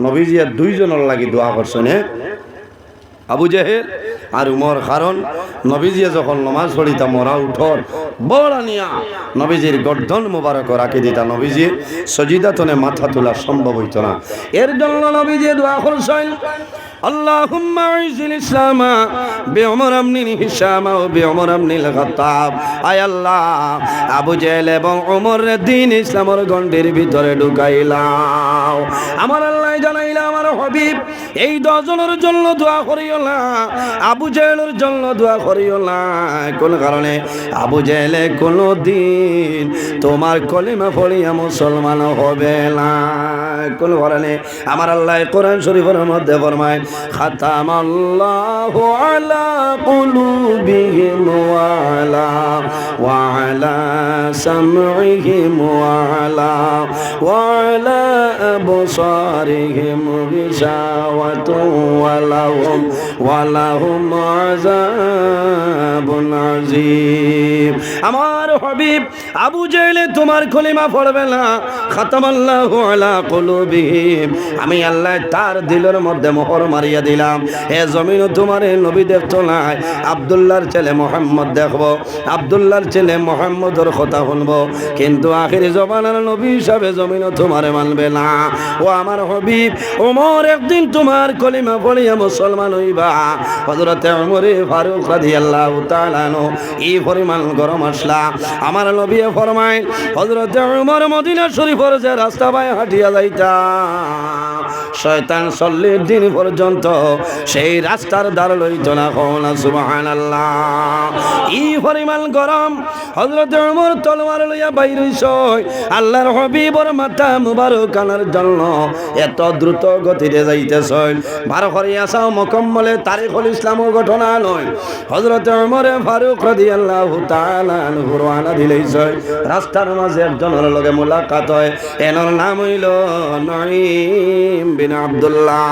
নবীজিয়া দুইজনের লাগি দোয়া করছেন হ্যাঁ? আবু জেহেল আর উমর কারণ নবীজিয়া যখন নমাজ পড়িতা মরা উঠর বড় নিয়া নবীজির গর্ধন মুবারক রাখি দিতা নবীজির সজিদাতনে মাথা তোলা সম্ভব হইত না এর জন্য নবীজি দোয়া করছেন اللهم اعز الاسلام بعمر بن هشام وبعمر بن الخطاب আয় আল্লাহ আবু জেহেল এবং ওমরের দিন ইসলামের গন্ডির ভিতরে ঢুকাইলাও আমার আল্লাহ জানাইলা আমার হবিব এই দশজনের জন্য দোয়া করিও না, আবু জেহেলের জন্য দোয়া করিও না। কোন কারণে? আবু জেলে কোনো দিন তোমার কলিমা পড়িয়া মুসলমান হবে না। কোন কারণে? আমার আল্লাহ কোরআন শরীফের মধ্যে ফরমায় খাতাম আল্লাহ আলা কুলুবিহিম ওয়া আলা ওয়া আলা সামইহিম ওয়া আলা ওয়া আলা আবসারিহিম আমার হাবিব আবু জেলে তোমার কলিমা পড়বে না। খাতাম আল্লাহ আলা কুলুবিহিম। আমি আল্লাহ তার দিলের মধ্যে মোহর মারিয়া দিলাম। এ জমিন তোমার নবী দেখতো নাই আবদুল্লাহর ছেলে মোহাম্মদ দেখব। আবদুল্লাহর ছেলে মোহাম্মদর কথা শুনব। কিন্তু আখির জবানার নবী হিসাবে জমিন তোমার মানবে না। ও আমার হবিব, ওমর একদিন তোমার কলিমা পড়িয়া মুসলমান হইবা। হজরতে উমরে ফারুক রাদিয়াল্লাহু তাআলা এই পরিমাণ গরম আসলা আমার নবী ফরমায় হজরতে উমর মদিনা শরীফের যে রাস্তা বাই হাঁটিয়া যাইতা শয়তান চল্লিশ দিন পর্যন্ত সেই রাস্তার দ্বার লইত না কওনা সুবহানাল্লাহ। ই পরিমাণ গরম। হযরত ওমর তলোয়ার লইয়া বাইর আল্লাহর হবিবর মাথা মুবারক আনার জন্য এত দ্রুত গতিতে যাইতেছ বার করিয়া চাও, মকম্মলে তারিখুল ইসলাম ঘটনা নয়। হযরত ওমরে ফারুক রাদিয়াল্লাহু তাআলা আনহু রওনা দিলেইছ রাস্তার মাঝে একজনের লগে মোলাকাত হয়। এনর নাম হইল নঈম বিন আব্দুল্লাহ।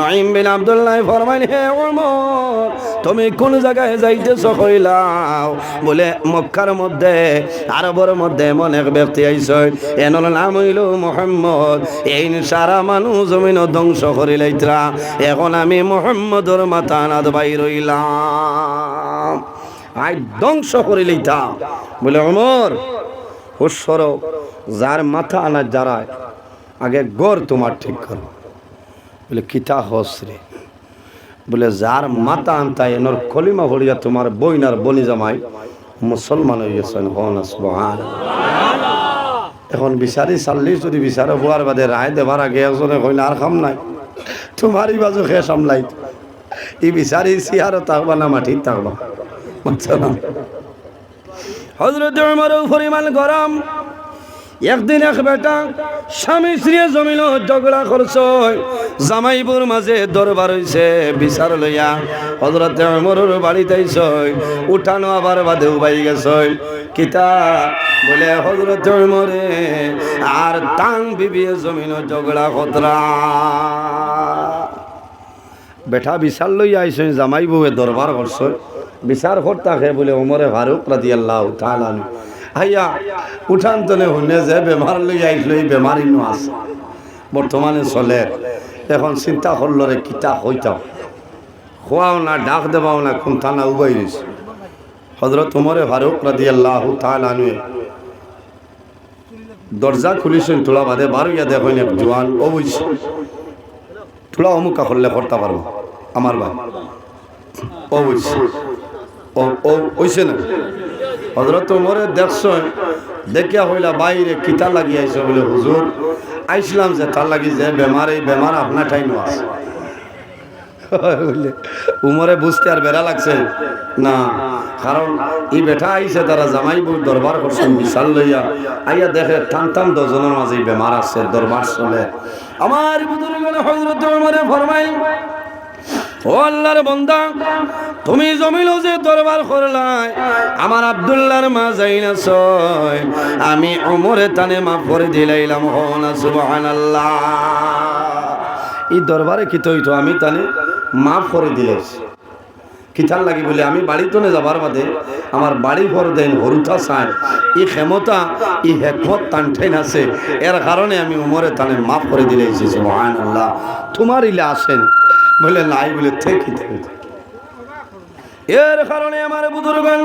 নঈম বিন আব্দুল্লাহ ফরমাইল, হে ওমর, তুমি কোন জায়গায় যাইতেছ কইলাও? বলে, মক্কার মধ্যে, আরবের মধ্যে এমন এক ব্যক্তি আইস এনর নাম হইল মোহাম্মদ। এই সারা মানুষ জমিন ধ্বংস করিলাইতরা এখন আমি মোহাম্মদর মাথা নাদ বাই রইলাম। আই ধ্বংস করিলাইতাম বলে অমর হুস্বর যার মাথা আনা যারায় আগে গড় তোমার ঠিক করো। বলে, কিতা হস রে? বলে, যার মাথা আনতা এনর কলিমা ভরিয়া তোমার বইনার বনি জামাই মুসলমান হয়ে গেছেন হন সুবহান এখন বিচারি চাল্লি যদি বিচারে হওয়ার বাদে রায় দেবার আগে একজনে কইলে আর খাম নাই, তোমারই বাজু খে সামলাই ই বিচারি সিয়ারও থাকবা না মাটির থাকবা হজরত উমরও পরিমাণ গরম। একদিন এক বেটা স্বামী স্ত্রী জমিল ঝগড়া করছ। জামাইবুর মাঝে দরবার হইছে, বিচার লইয়া হজরত মরুর বাড়িতে উঠানো আবার বাদে উবাই গেছ। কিতা? বলে হজরত মরে আর তাং বিবিয়ে জমিন ঝগড়া খতরা বেটা বিচার লইয়া আইস জামাই বউয়ে দরবার করছ। বিচার করতাকে বলে ওমরে ফারুক রাতি আল্লাহ তালানু আইয়া উঠান তনে শুনে যে বেমার লই আইসলো এই বেমার ইনো আছে বর্তমানে চলে। এখন চিন্তা করল রে কিতা হইতাম খোয়াও না, ডাক দেবাও না কোন থানা উবাই দিছে হজরত উমরে ফারুক রাদি আল্লাহ তালানুয়ে দরজা খুলিছেন তোলা বাদে বারো ইয়া দেখেন এক জোয়ান বুঝছে তোলা অমুকা করলে করতে পারব, আমার ভাই। ও, ওইছে না? হজরত মরে দেখছ দেখিয়া হইলা বাইরে কিতা লাগি আইস বলে, হুজুর আইসলাম যে তার লাগি যে বেমার, এই বেমার আপনার ঠাইনো আছে। বুঝলে উমরে বুঝতে আর বেড়া লাগছে না, কারণ এই বেটা আইছে তারা জামাই বউ দরবার করছেন বিশাল লইয়া। আইয়া দেখে টান টান দজনের মাঝে বেমার আছে দরবার চলে। আমার বুজুর্গনে হযরত উমরে ফরমাই ও আল্লাহর বন্দা, তুমি জমিল যে দরবার করলাই, আমার আব্দুল্লাহর মা যাইনা ছয় আমি ওমরে তানে মাফ করে দিলাইলাম হনা সুবহানাল্লাহ। এই দরবারে কি তৈতো আমি তানে মাফ করে দিলাইছি কিতার লাগি বলে, আমি বাড়িতে নে যাবার বাদে আমার বাড়ি ভর দেন হরুথা চাই ই ক্ষমতা, ই হেকমত টানঠেন আছে, এর কারণে আমি উমরে তানে মাফ করে দিলেছি সুবহানাল্লাহ। তোমার ইলে আসেন বলে নাই বলে থেকে এর কারণে আমার বুজুর্গন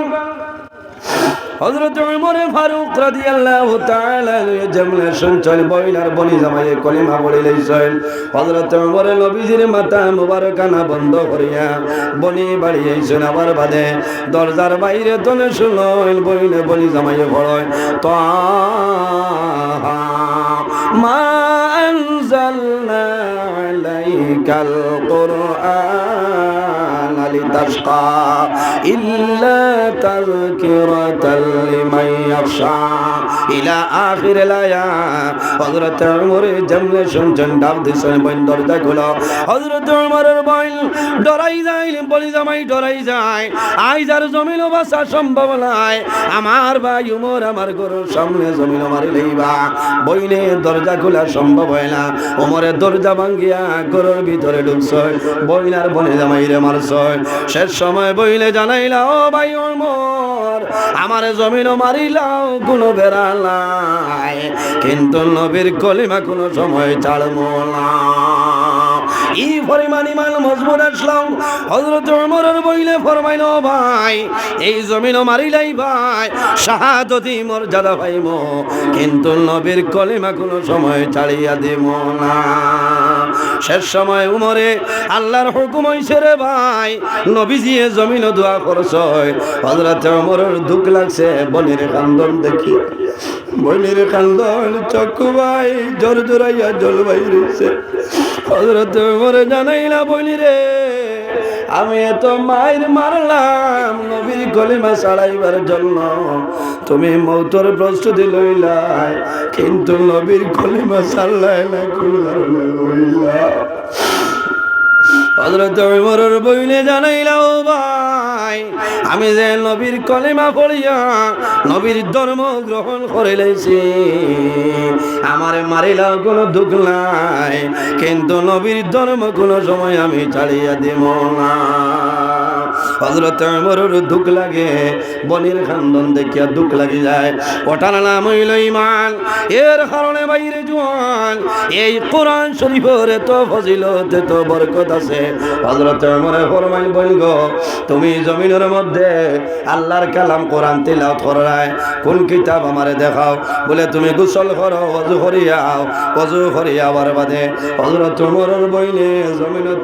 হযরত উমর ফারুক রাদিয়াল্লাহু তাআলা জমলে সঞ্চল বইলার বনি জামাইয়ে কলিমা পড়ে লইছেন হযরত উমর নবীজির মাথা মুবারকানা বন্ধ করিয়া বনি বাড়ি আইছেন আবার বাদে। দরজার বাইরে তনে শুনল বইলে বনি জামাইয়ে পড়য় তো মা আনজালনা আলাইকাল কুরআন। লিতাশকা ইল্লা তাযকিরাতাল লিমান ইয়াখশা ইলা আখির লায়া হযরত ওমর জমলে শুনছেন ডাক দিছেন বইন দরজা খুলো। হযরত ওমরের বইন ডরাই যায় বলি জামাই ডরাই যায়। আইজার জমিন বাসা সম্ভব নয়। আমার ভাই উমর, আমার গরুর সামনে জমিন মারি লইবা। বইনে দরজা খোলা সম্ভব হয় না। ওমরের দরজা ভাঙ্গিয়া গরুর ভিতরে ঢুকছয় বইনার বনে জামাই রে মারছয় শেষ সময় বইলে জানাইলাও ভাই ওমর, আমার জমিন মারিলাও, কোনো বেড়ালাই কিন্তু নবীর কলিমা কোনো সময় ছাড়বো না। এই পরিমাণ ইমান মজবুত আসলাম? হজরত ওমরের বইলে ফরমাইল, ভাই, এই জমিন মারিলাই ভাই শাহাদতি মর্যাদা পাইব। কিন্তু নবীর কলিমা কোনো সময় ছাড়িয়া দেব না। শেষ সময় উমরে, আল্লাহর হুকুম হইছে রে ভাই নবীজিয়ে জমিন দোয়া করছ হজরত ওমরের দুঃখ লাগছে বনের কান্দন দেখি। বনের কান্দন, চক্ষু ভাই, জোর জোরাইয়া জল ভাই রয়েছে মরে জানাইলা বলি রে। আমি এত মায়ের মারলাম নবীর কলিমা ছাড়াইবার জন্য। তুমি মৌতর প্রস্তুতি লইলাই, কিন্তু নবীর কলিমা ছাড়লাই না লইলা হজরত ওমরের বইনে জানাইলা ও ভাই, আমি যে নবীর কলিমা পড়িয়া নবীর ধর্ম গ্রহণ করে লাইছি আমার মারিলাও কোনো দুঃখ নাই, কিন্তু নবীর ধর্ম কোনো সময় আমি ছাড়িয়া দিব না। হজরত ওমরের দুঃখ লাগে, বনির খান্দন দেখিয়া দুঃখ লাগি যায়। ওটার নাম হইল ইমান এর কারণে বাইরে জোয়ান, এই কোরআন শরীফের এত ফজিলত, এত বরকত আছে তুমি জমিনের মধ্যে আল্লাহর কালাম কোরআন তিলাওয়াত করায় কোন কিতাব আমারে দেখাও? বলে, তুমি গোসল করো, অজু করিয়াও অজু করিয়াবার বাদে। হজরত ওমরের বইনে জমিনের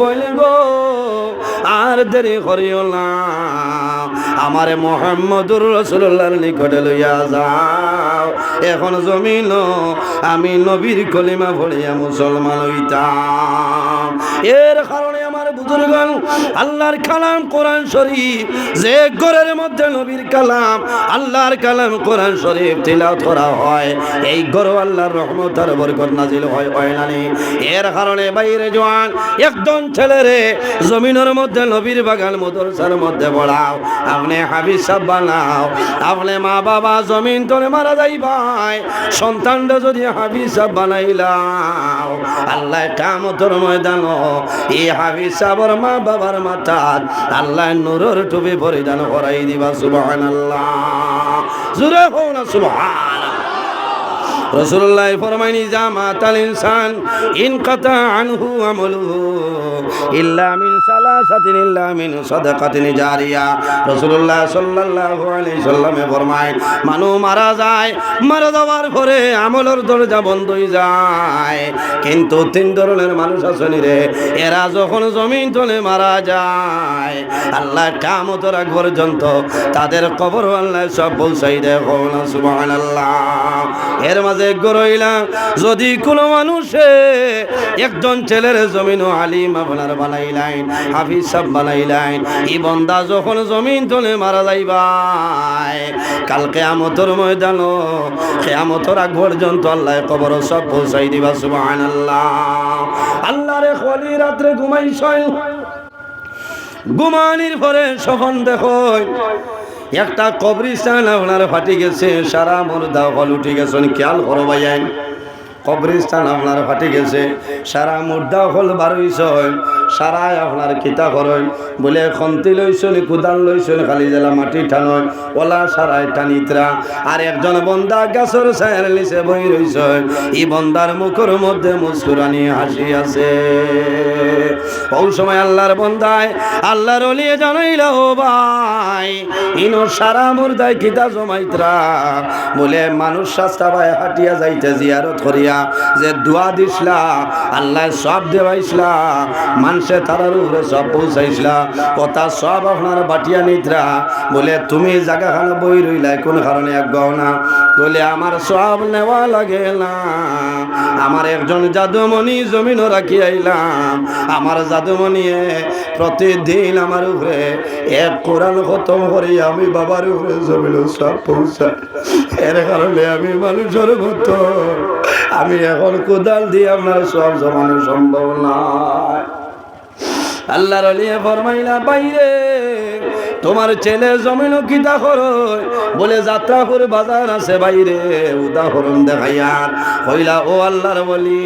বইলে গো, আর দেরি করিও না। আমারে মোহাম্মদুর রসুল্লাহর নিকটে লইয়া যাও এখন জমিন আমি নবীর কলিমা ভরিয়া মুসলমান হইতাম। এর কারণে বুজুর্গন আল্লাহর কালাম কোরআন শরীফ, যে ঘরের মধ্যে নবীর কালাম, আল্লাহর কালাম কোরআন শরীফ হয়। এই আল্লাহর রহমত আর বরকত নাজিল হয় হয় না এর কারণে বাইরে জোয়ান ছেলেরে জমিনের মধ্যে নবীর বাগান, মদরসার মধ্যে পড়াও। আপনি হাবিজ সাহ বানাও। আপনি মা বাবা জমিন তোরে মারা যাই ভাই। সন্তানটা যদি হাবিজ সাহ বানাইলাও, আল্লাহ কামতর ময়দান এই হাবিজ সাহর মা, বাবার মাথাত আল্লাহ নুরর টুপি পরিধান করাই দিবা, সুবহানাল্লাহ। জুরে হো না সুবহান রসুল্লাহ ফরমাইনি জামা আল ইনসান, ইন কথা আনহু আমলু ইল্লা মিন যায় যায়। কিন্তু তিন ধরনের মানুষ আছেন রে, এরা যখন জমিন তলে মারা যায়, আল্লাহ কামত রাখ পর্যন্ত তাদের কবর আল্লাহ সব পৌঁছাই দেখো এর মাঝে গরইলা যদি কোনো মানুষে একজন ছেলের জমিন আলিম আপনার বানাইলাইন হাফিজ সাহ বানাইলাইন এই বন্দা যখন জমিন তলে মারা যাইবাই কালকে আমতর ময়দান কেয়ামতর আগ পর্যন্ত আল্লাহ কবর সব পৌঁছাই দিবা, সুবহানাল্লাহ। আল্লাহ রে খলি রাত্রে ঘুমাইছয় ঘুমানির পরে সখন দেখো, একটা কবরিস্তান আপনার ফাটি গেছে, সারা মুর্দা হল উঠে গেছে খেয়াল করো ভাইয়াই কবরিস্তান আপনার ফাটি গেছে। সারা মুর্দা হল বারোইছ সারাই আপনার কিতা করেন বলে খন্তি লইছনি কুদাল লইছনি, খালি জেলা মাটি টানয় ওলা সারাই টানিতরা আর একজন বন্দা গাছর ছায়ের নিচে বই রইছ এই বন্দার মুখর মধ্যে মুস্কুরানি হাসি আছে। ওই সময় আল্লাহর বন্দায় আল্লাহর অলিয়ে জানাইল, ও ভাই, ইনো সারা মুর্দায় কিতা জমাইতরা। বলে, মানুষ শাস্তা ভাই হাটিয়া যাইতে জিয়ারত করিয়া যে দোয়া দিসলা, আল্লাহ সব দেওয়াইসলা, মানুষে তারার উপরে সব পৌঁছাইসলা, কথা সব আপনার বাটিয়া নিতরা। বলে, তুমি জায়গাখানে বই রইলাই কোন কারণে এক গহনা বলে, আমার সব নেওয়া লাগে না, আমার একজন জাদুমণি জমিনও রাখি আইলাম, আমার জাদুমণিয়ে প্রতিদিন আমার উপরে এক কোরআন খতম করি, আমি বাবার উপরে জমিল সব পৌঁছা এর কারণে আমি মানুষের মতো। আমি এখন কোদাল দিয়ে আপনার সব জমানো সম্ভব নয়। আল্লাহর ফরমাইলা, বাইরে। তোমার ছেলে জমিন কিতা করো বলে যাত্রা করে বাজার আছে বাইরে, উদাহরণ দেখাইয়ার কইলা, ও আল্লাহর বলি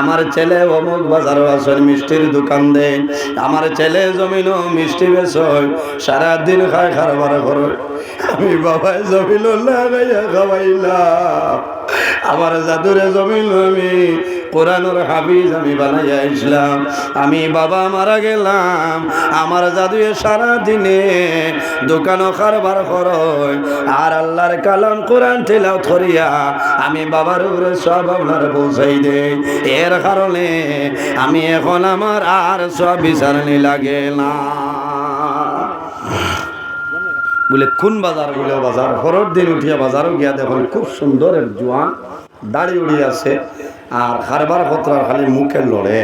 আমার ছেলে অমুক বাজার আসন, মিষ্টির দোকান দেন। আমার ছেলে জমিন মিষ্টি বেচয়, সারাদিন খায় খারবার করো আমি বাবাই জমিন লাগাইয়া খাওয়াইলাম। আমার জাদুরে জমিন আমি কোরআনুর হাফিজ আমি বানাইয়া ইসলাম আমি বাবা মারা গেলাম। আমার জাদুয়ে সারা দিনে দোকানও কারবার করয় আর আল্লাহর কালাম কোরআন তেলাও করিয়া আমি বাবার উপরে সব আপনার পৌঁছাই দে এর কারণে আমি এখন আমার আর সব বিচারণী লাগে না। বলে, কোন বাজার বলে বাজার? হরর দিন উঠিয়া বাজারও গিয়া দেখুন, খুব সুন্দর এক জোয়ান দাড়ি উড়ি আছে। আর খারবার পত্রার খালি মুখে লড়ে।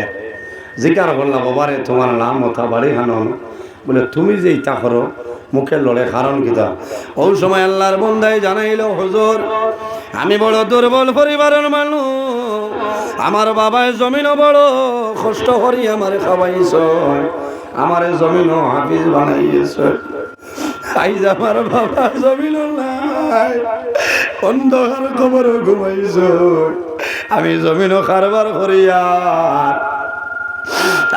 জিকার বললাম বাবারে, তোমার নাম মথা বাড়ি হানন বলে, তুমি যে ইটা করো মুখে লড়ে কারণ কিতা ওই সময় আল্লাহর বন্দায় জানাইল, হজুর, আমি বড় দুর্বল পরিবারের মানুষ। আমার বাবায় জমিনও বড়, কষ্ট করি আমার খাওয়াইছ। আমার জমিনও হাফিজ বানাইয়েছ আইজ আমার বাবা জমিন নাই। অন্ধকার খবর ঘুমাইছ। আমি জমিনও কারবার করিয়ার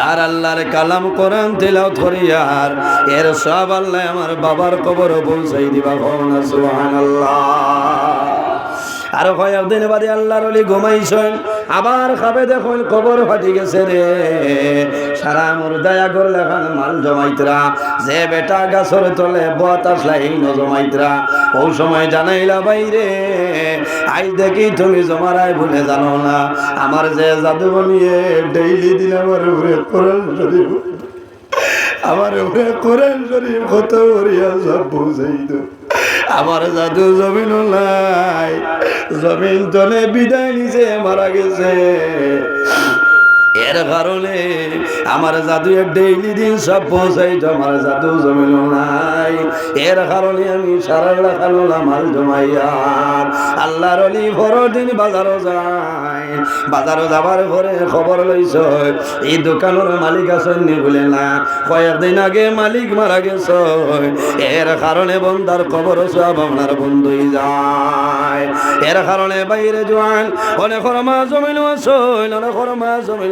আর আল্লাহর কালাম করেন তেলাও ধরিয়ার এর সব আল্লাহ আমার বাবার কবর পৌঁছাই দিবা ভবনা আর আরও কয়েকদিন বাদে আল্লাহর অলি ঘুমাইছেন আবার খাবে দেখুন, কবর ফাটি গেছে রে। সারা মোর দয়া করলে মাল জমাইতরা। যে বেটা গাছর তলে বত আসলা এই ন জমাইতরা। ও সময় জানাইলা বাইরে, আই দেখি তুমি জমারাই ভুলে জানো না। আমার যে জাদু বনিয়ে ডেইলি দিন আমার উপরে কোরআন শরীফ। আমার উপরে কোরআন শরীফ কত করিয়া সব বুঝাই আমার জাদু জমিন নাই। জমিন তলে বিদায় নিজে মারা গেছে। এর কারণে আমার জাদু ডেইলি দিন সব পৌঁছাইতো আমার জাদু জমিল নাই। এর কারণে আমি সারা রাখালো মাল জমাইয়ার আল্লাহর অলি বড় দিন বাজারও যায় বাজারও যাবার পরে খবর লইছ, এই দোকানের মালিক আছেন নি বলে না। কয়েকদিন আগে মালিক মারা গেছ। এর কারণে বন্দার খবর সব আপনার বন্ধুই যায়। এর কারণে বাইরে জোয়ান, অনেক মা জমিন আছে, অনেক মা জমিন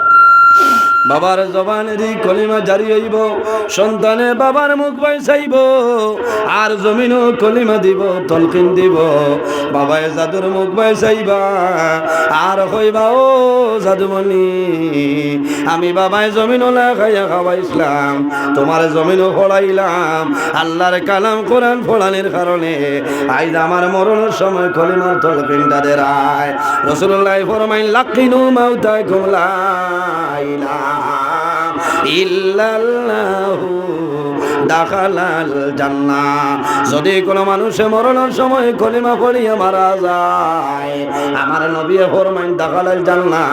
বাবার জবানেরই কলিমা জারি হইব, সন্তানে বাবার মুখ বাইসাইব আর জমিনও কলিমা দিব, তলকিন দিব। বাবায় জাদুর মুখ বাইসাইবা আর হইবা ও জাদুমণি। আমি বাবায় জমিনও না খাইয়া খাওয়াইছিলাম, তোমার জমিনও ফড়াইলাম আল্লাহর কালাম কোরআন ফোড়ানির কারণে আইজ আমার মরণের সময় কলিমার তলকিনটা দেরায়। রসুল্লাহ ফরমাইন, লাকিনু মাউতায় কুমলাইলা ইল্লাল্লাহু দাখালাল জান্নাহ যদি কোনো মানুষে মরণের সময় কলিমা পড়িয়া মারা যায়, আমার নবী ফরমাইন দাখালাল জান্নাহ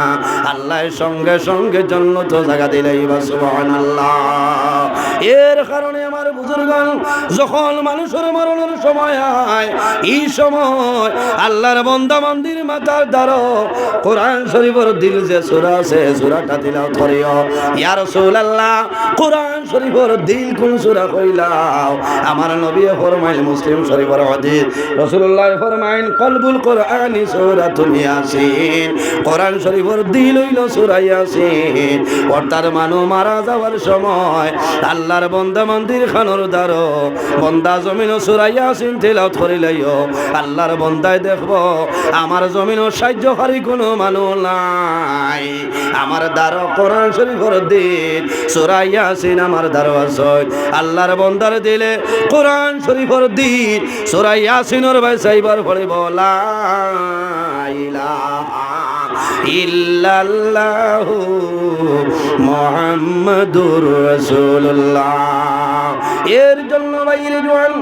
আল্লাহ সঙ্গে সঙ্গে জান্নাত জায়গা দিলেই বা সুবহানাল্লাহ। এর কারণে আমার বুজুর্গণ, যখন মানুষের মরণের সময় হয়, এই সময় আল্লাহর বন্দা মন্দির মাতার দ্বারো কোরআন শরীফের দিল যে সূরা আছে, সূরাটা দিলাও ধরিও ইয়া রাসূলুল্লাহ, কোরআন শরীফের দিল কোন সূরা কইলাও আমার নবী ফরমাইল মুসলিম শরীফের হাদিস। রাসূলুল্লাহ ফরমাইন কলবুল কোরআনি সূরাতুল ইয়াসিন। কোরআন শরীফের দিল হইল সূরা ইয়াসিন। অর্থাৎ মানু মারা যাওয়ার সময় আল্লাহর বন্দা মন্দির খানোর দ্বারো বন্দা জমিন সূরা ইয়াসিন তেলাওয়াত করিলাইও। আল্লাহর বন্দায় দেখব, আমার জমিন কোনো মানুষ নাই। আমার দ্বারো কোরআন শরীফের দিন সূরা ইয়াসিন আমার দ্বারো আছে। আল্লাহর বন্দার দিলে কোরআন শরীফর দিন সোরাই ইয়াসিনের ভাই সাইবার পড়িব বলা ইল্লাল্লাহু মোহাম্মদুর রাসূলুল্লাহ। এর জন্য ভাই জোয়ান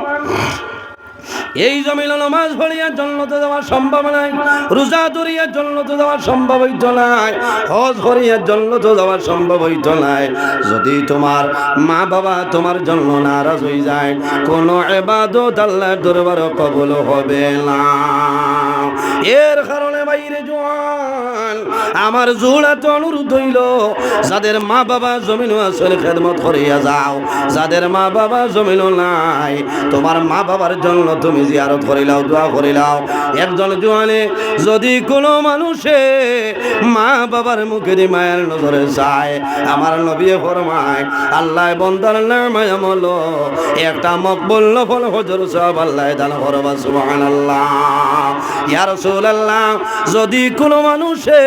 এই জমিল নামাজ পড়িয়া জন্মতে দেওয়া সম্ভব নাই, রোজা ধরিয়া জন্মতে দেওয়া সম্ভব হইত নাই, হজ করিয়া জন্মতে দেওয়া সম্ভব হইত নাই। যদি তোমার মা বাবা তোমার জন্য নারাজ হয়ে যায়, কোনো এবাদত আল্লাহ দরবার কবল হবে না। এর কারণে বাইরে জোয়ান, আমার জোড়াত অনুরোধ হইল, যাদের মা বাবা জমিন আসলে খেদমত করিয়া যাও, যাদের মা বাবা জমিন নাই, তোমার মা বাবার জন্য তুমি জিয়ারত করিলাও দোয়া করিলাও একজন জোয়ানে যদি কোনো মানুষে মা বাবার মুখে দিয়ে মায়ের নজরে যায় আমার নবী ফরমায়, আল্লাহ বন্দার নাম আমল, একটা মকবুল নফল হজর সব আল্লাহ দান করবা, সুবহানাল্লাহ। ইয়া যদি কোনো মানুষে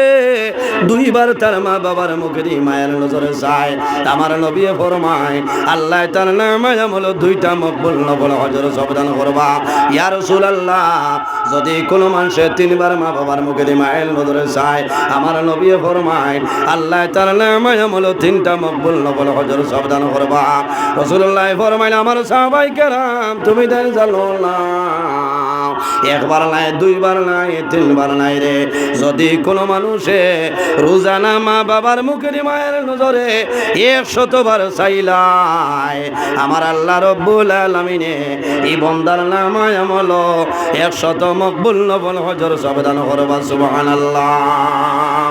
দুইবার তার মা বাবার মুখে দিয়ে মায়ের নজরে যায় আমার নবী ফরমায়, আল্লাহ তার নামায় আমল দুইটা মকবুল নবল হজর সব দান করবা। ইয়া রাসূলুল্লাহ, যদি কোনো মানুষে তিনবার মা বাবার মুখে দিয়ে মায়ের নজরে যায় আমার নবী ফরমায়, আল্লাহ তার নামায় আমল তিনটা মকবুল নফল হজর সব দান করবা। রাসূলুল্লাহ ফরমাইল আমার সাহাবাই কেরাম, তুমি তাই জানো না, একবার নাই, দুইবার নাই তিনবার নাই রে। যদি কোনো মানুষে রোজানা মা বাবার মুখের মায়ের নজরে একশতবার চাইলাই আমার আল্লাহ রব্বুল আলমিনে এই বন্দার নামায় আমল, একশত মকবুল নবল হজর সাবধান করবা, সুবহানাল্লাহ।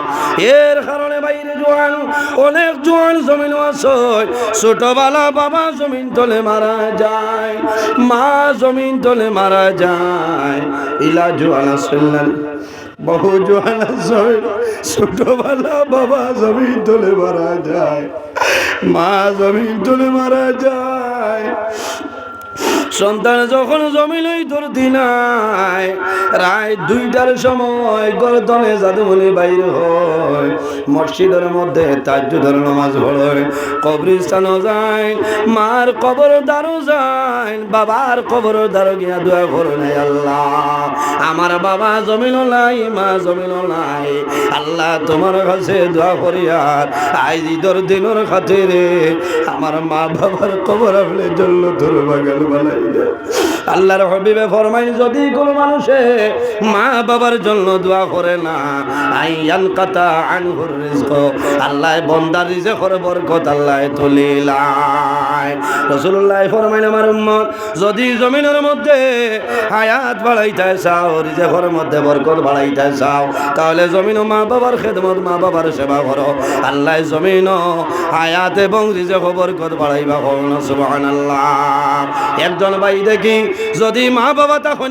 এর কারণে বাইরে জোয়ান, অনেক জোয়ান জমিন আছে ছোটবেলা বাবা জমিন তলে মারা যায়, মা জমিন তলে মারা যায়, ইলা জোয়ান আসলেন বহু জোহানা আছে ছোটবেলা বাবা জমিন তলে মারা যায়, মা জমিন তলে মারা যায়। সন্তান যখন জমিলই তোর দিনায় রায় দুইটার সময় গরতনে জাদুমলি বাইর হয়। মসজিদের মধ্যে তাজ্জুদের নামাজ পড়ে কবরিস্তানও যায়, মার কবর দ্বারও যায়, বাবার কবর দ্বারও গিয়া দোয়া করে নাই আল্লাহ। আমার বাবা জমিন নাই, মা জমিন নাই। আল্লাহ তোমার কাছে দোয়া করি আর আজ ঈদর দিনের খাতিরে আমার মা বাবার কবর আপনি জন্য বাগান বানাই দে আল্লাহর হবিবে ফরমাই যদি কোনো মানুষে মা বাবার জন্য দোয়া করে না, আইয়ান কাতা আনহুর রিজক আল্লাহ বন্দার রিজকের বরকত আল্লাহ তুলিলাই রাসূলুল্লাহ ফরমাইন, আমার উম্মত, যদি জমিনের মধ্যে হায়াত বাড়াইতে চাও, রিজকের মধ্যে বরকত বাড়াইতে চাও, তাহলে জমিন মা বাবার খেদমত, মা বাবার সেবা করো। আল্লাহ জমিন হায়াত এবং রিজক বরকত বাড়াইবা করুন সুবহানাল্লাহ। একজন ভাই দেখি যদি মা বাবা তখন